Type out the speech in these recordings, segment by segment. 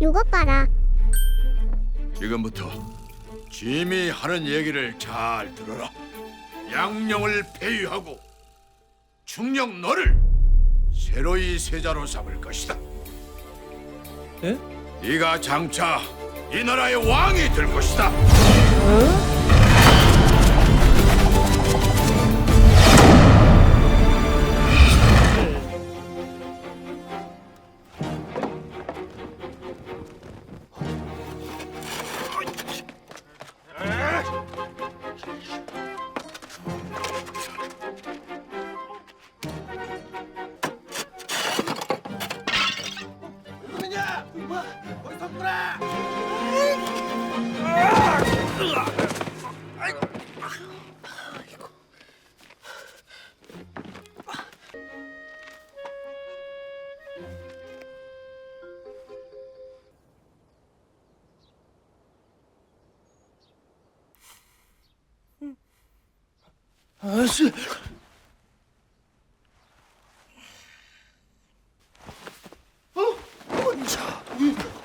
요것 봐라. 지금부터 짐이 하는 얘기를 잘 들어라. 양령을 폐위하고 충령 너를 새로이 세자로 삼을 것이다. 예? 네가 장차 이 나라의 왕이 될 것이다. 아씨.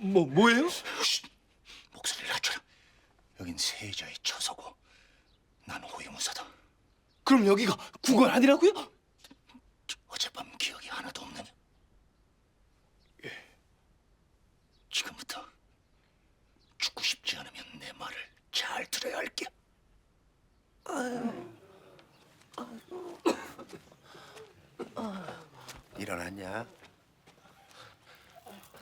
뭐 뭐예요? 목소리를 낮춰라. 여긴 세자의 처소고 난 호위무사다. 그럼 여기가 국원 아니라고요? 어젯밤 기억이 하나도 없느냐? 예. 지금부터 죽고 싶지 않으면 내 말을 잘 들어야 할게. 일어났냐?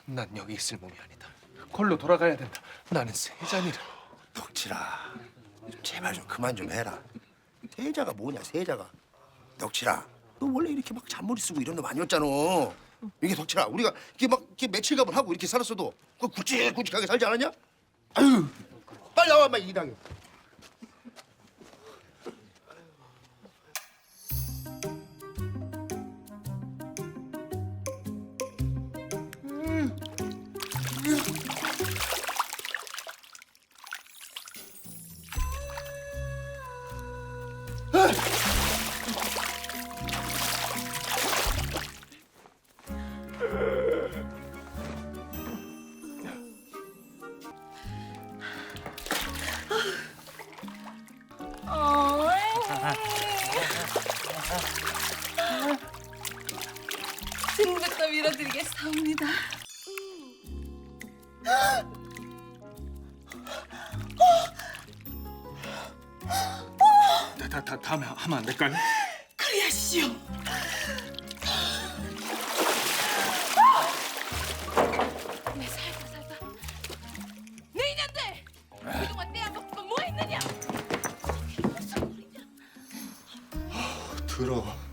난 여기 있을 몸이 아니다. 걸로 돌아가야 된다. 나는 세잔이라. 덕칠아, 좀 제발 좀 그만 좀 해라. 세자가 뭐냐, 세자가. 덕칠아, 너 원래 이렇게 막 잔머리 쓰고 이런 놈 아니었잖아. 이게 덕칠아, 우리가 이렇게 막 이렇게 며칠갑을 하고 이렇게 살았어도 그 굵직굵직하게 살지 않았냐? 아유, 빨리 나와, 막 일하게. 등부터 밀어드리겠사옵니다. 다, 다, 다음에 하면 안 될까요? 그리하시오. 내 살다 살다 내 인연들 그동안 떼안 먹고 뭐 했느냐? 이게 무슨 소리냐? 더러워.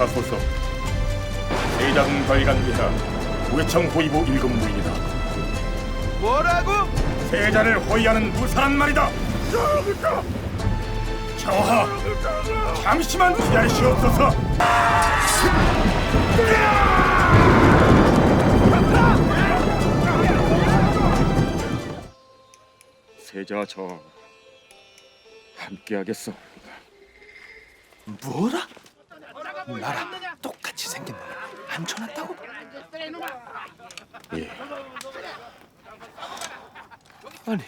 사 소속 세장 발간기사 우회청 호위부 일급 무인이다. 뭐라고? 세자를 호위하는 무사란 말이다. 저하 잠시만 기다리시옵소서. 세자 저 함께하겠습니다. 뭐라? 나랑 똑같이 생긴 놈을 앉혀놨다고? 예. 아니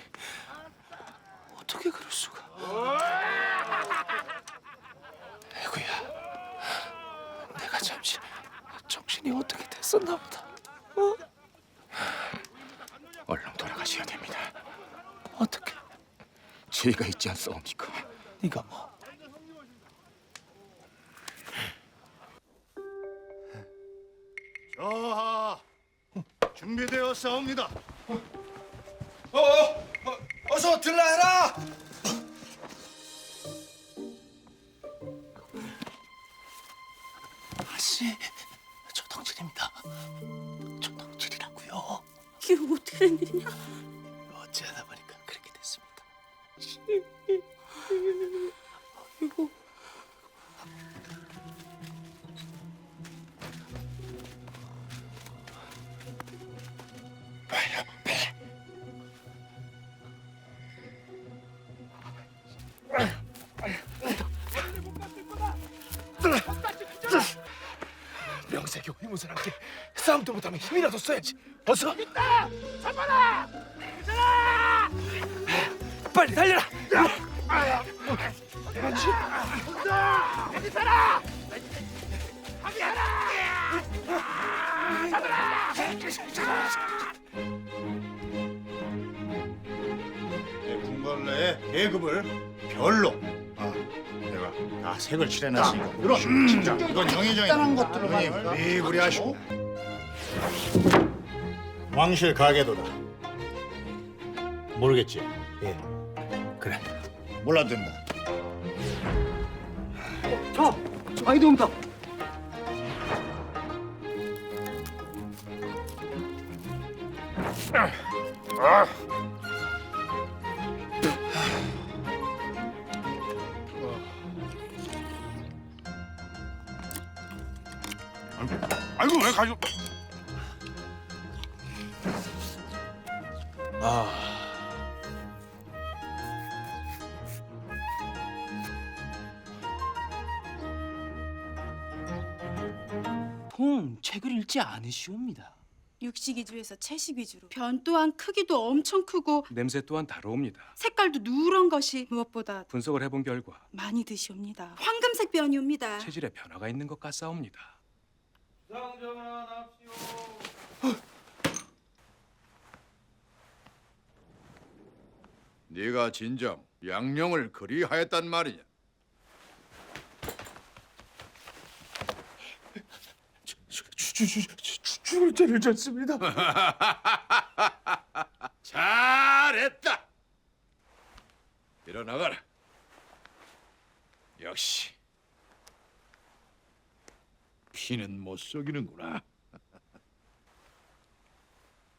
어떻게 그럴 수가? 애구야, 내가 잠시 정신이 어떻게 됐었나 보다. 어? 얼른 돌아가셔야 됩니다. 어떻게? 죄가 있지 않사옵니까? 네가 뭐? 준비되어 싸웁니다. 어, 어, 어서 들라 해라. 아씨, 조동진입니다. 조동진이라고요. 이게 어떻게 된 일이냐? 명색이 이무슨 함께 싸움도 못하면 힘이라도 써야지. 어서. 있다. 잡아라. 빨리 달려라. 내가 다 색을 칠해놨으니까. 이런 진짜 이건 영의정이 것들로만 미부리하시고. 왕실 가계도다. 모르겠지? 예. 그래. 몰라도 된다. 아이고 왜 가져? 통 책을 읽지 않으시옵니다. 육식 위주에서 채식 위주로 변 또한 크기도 엄청 크고 냄새 또한 다르옵니다. 색깔도 누런 것이 무엇보다 분석을 해본 결과 많이 드시옵니다. 황금색 변이옵니다. 체질에 변화가 있는 것 같사옵니다. 네가 진정 양령을 그리하였단 말이냐? 죽을 죄를 졌습니다. 잘했다. 일어나가라. 역시 피는 못 속이는구나.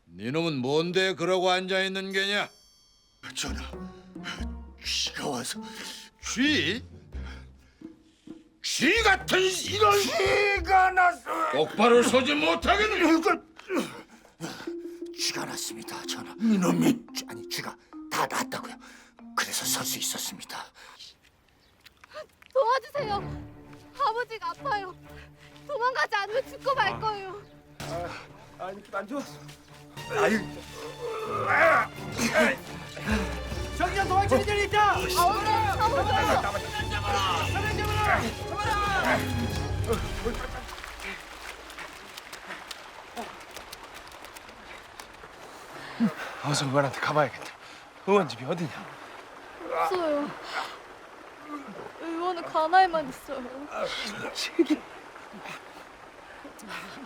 네놈은 뭔데 그러고 앉아 있는 게냐? 전하 쥐가 와서 쥐? 쥐 같은 이런 쥐가 났어 똑바로 서지 못하겠네. 쥐가 났습니다 전하 이놈이 쥐, 아니 쥐가 다 났다고요 그래서 설 수 있었습니다 도와주세요. 아버지가 아파요. 도망가지 않으면 죽고 말 거예요. 아니 안 좋았어. 어서 의원한테 가봐야겠다. 의원 집이 어디냐? 없어요. 의원은 관아에만 있어요.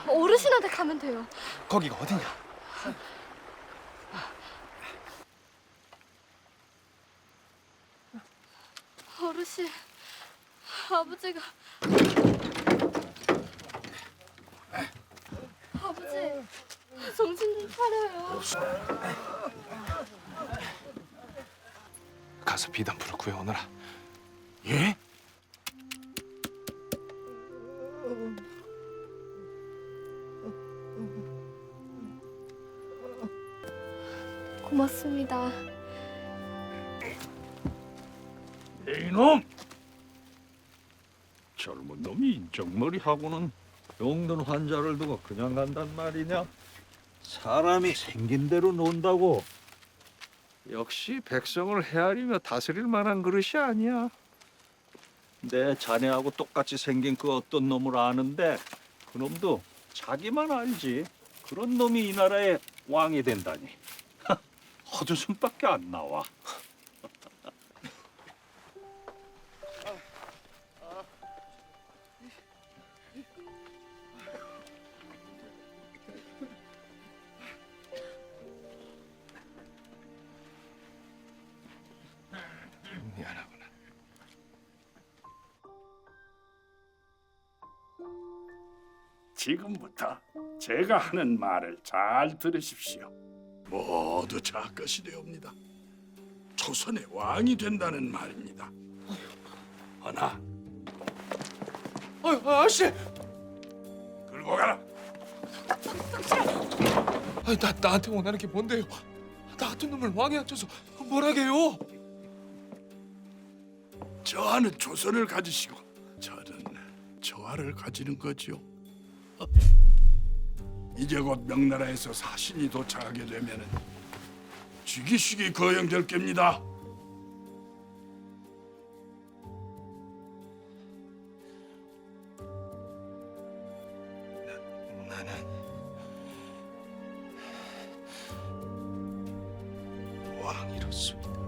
어르신한테 가면 돼요. 거기가 어디냐? 어르신, 아버지가 아버지 정신 좀 차려요. 가서 비단불을 구해오너라. 예? 고맙습니다. 이놈! 젊은 놈이 인적머리 하고는 병든 환자를 두고 그냥 간단 말이냐? 사람이 생긴 대로 논다고. 역시 백성을 헤아리며 다스릴 만한 그릇이 아니야. 내 자네하고 똑같이 생긴 그 어떤 놈을 아는데 그 놈도 자기만 알지. 그런 놈이 이 나라의 왕이 된다니. 헛웃음밖에 안 나와. 지금부터 제가 하는 말을 잘 들으십시오. 모두 작것이 되옵니다. 조선의 왕이 된다는 말입니다. 허나 아, 아저씨! 끌고 가라. 아니, 나 나한테 원하는 게 뭔데요? 나 같은 놈을 왕에 앉혀서 뭐라게요? 저하는 조선을 가지시고 저는 저하를 가지는 거지요. 이제 곧 명나라에서 사신이 도착하게 되면은 쥐기쉬기 거영될 겁니다. 나는 왕이로습니다.